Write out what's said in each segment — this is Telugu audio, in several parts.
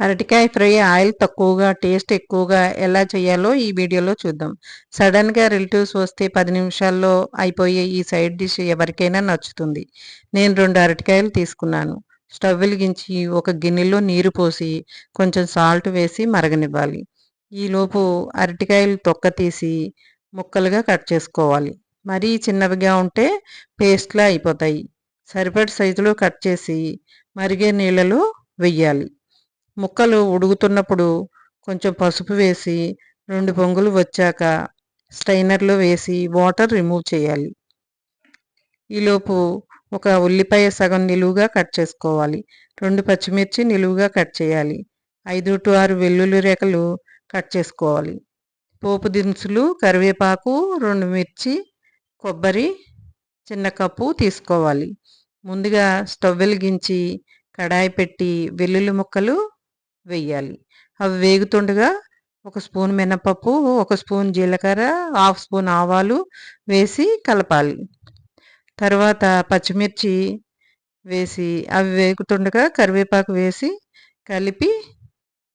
అరటికాయ ఫ్రై ఆయిల్ తక్కువగా టేస్ట్ ఎక్కువగా ఎలా చేయాలో ఈ వీడియోలో చూద్దాం. సడన్గా రిలేటివ్స్ వస్తే పది నిమిషాల్లో అయిపోయే ఈ సైడ్ డిష్ ఎవరికైనా నచ్చుతుంది. నేను రెండు అరటికాయలు తీసుకున్నాను. స్టవ్ వెలిగించి ఒక గిన్నెలో నీరు పోసి కొంచెం సాల్ట్ వేసి మరగనివ్వాలి. ఈలోపు అరటికాయలు తొక్క తీసి ముక్కలుగా కట్ చేసుకోవాలి. మరీ చిన్నవిగా ఉంటే పేస్ట్లా అయిపోతాయి. సరిపడి సైజులో కట్ చేసి మరిగే నీళ్ళలో వెయ్యాలి. ముక్కలు ఉడుగుతున్నప్పుడు కొంచెం పసుపు వేసి రెండు పొంగులు వచ్చాక స్ట్రైనర్లో వేసి వాటర్ రిమూవ్ చేయాలి. ఈలోపు ఒక ఉల్లిపాయ సగం నిలువుగా కట్ చేసుకోవాలి. రెండు పచ్చిమిర్చి నిలువుగా కట్ చేయాలి. ఐదు టు ఆరు వెల్లుల్లి రేఖలు కట్ చేసుకోవాలి. పోపు దినుసులు కరివేపాకు రెండు మిర్చి కొబ్బరి చిన్న కప్పు తీసుకోవాలి. ముందుగా స్టవ్ వెలిగించి కడాయి పెట్టి వెల్లుల్లి ముక్కలు వేయాలి అవి వేగుతుండగా ఒక స్పూన్ మినపప్పు ఒక స్పూన్ జీలకర్ర హాఫ్ స్పూన్ ఆవాలు వేసి కలపాలి. తర్వాత పచ్చిమిర్చి వేసి అవి వేగుతుండగా కరివేపాకు వేసి కలిపి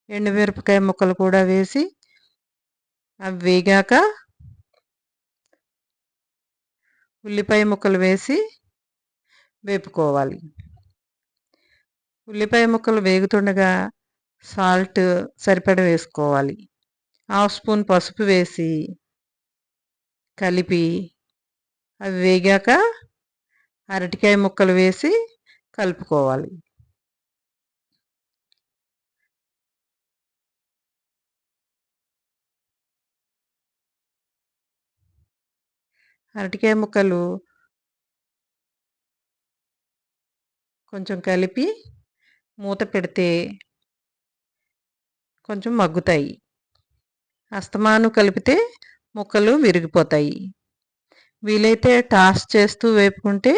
ఎండుమిరపకాయ ముక్కలు కూడా వేసి అవి వేగాక ఉల్లిపాయ ముక్కలు వేసి వేపుకోవాలి. ఉల్లిపాయ ముక్కలు వేగుతుండగా సాల్ట్ సరిపడ వేసుకోవాలి. హాఫ్ స్పూన్ పసుపు వేసి కలిపి అవి వేగాక అరటికాయ ముక్కలు వేసి కలుపుకోవాలి. అరటికాయ ముక్కలు కొంచెం కలిపి మూత పెడితే కొంచెం మగ్గుతాయి. అస్తమాను కలిపితే ముక్కలు విరిగిపోతాయి. వీలైతే టాస్ చేస్తూ వేపుకుంటే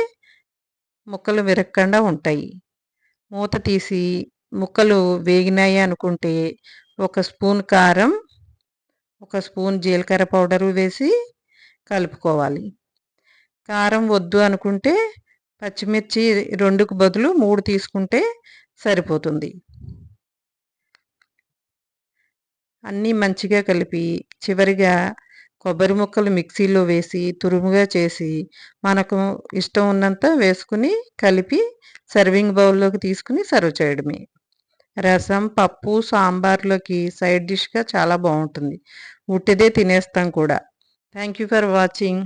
ముక్కలు విరగకుండా ఉంటాయి. మూత తీసి ముక్కలు వేగినాయి అనుకుంటే ఒక స్పూన్ కారం ఒక స్పూన్ జీలకర్ర పౌడరు వేసి కలుపుకోవాలి. కారం వద్దు అనుకుంటే పచ్చిమిర్చి రెండుకు బదులు మూడు తీసుకుంటే సరిపోతుంది. అన్నీ మంచిగా కలిపి చివరిగా కొబ్బరి ముక్కలు మిక్సీలో వేసి తురుముగా చేసి మనకు ఇష్టం ఉన్నంత వేసుకుని కలిపి సర్వింగ్ బౌల్లోకి తీసుకుని సర్వ్ చేయడమే. రసం పప్పు సాంబార్లోకి సైడ్ డిష్గా చాలా బాగుంటుంది. ఉట్టిదే తినేస్తాం కూడా. Thank you for watching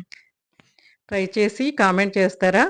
try చేసి కామెంట్ చేస్తారా?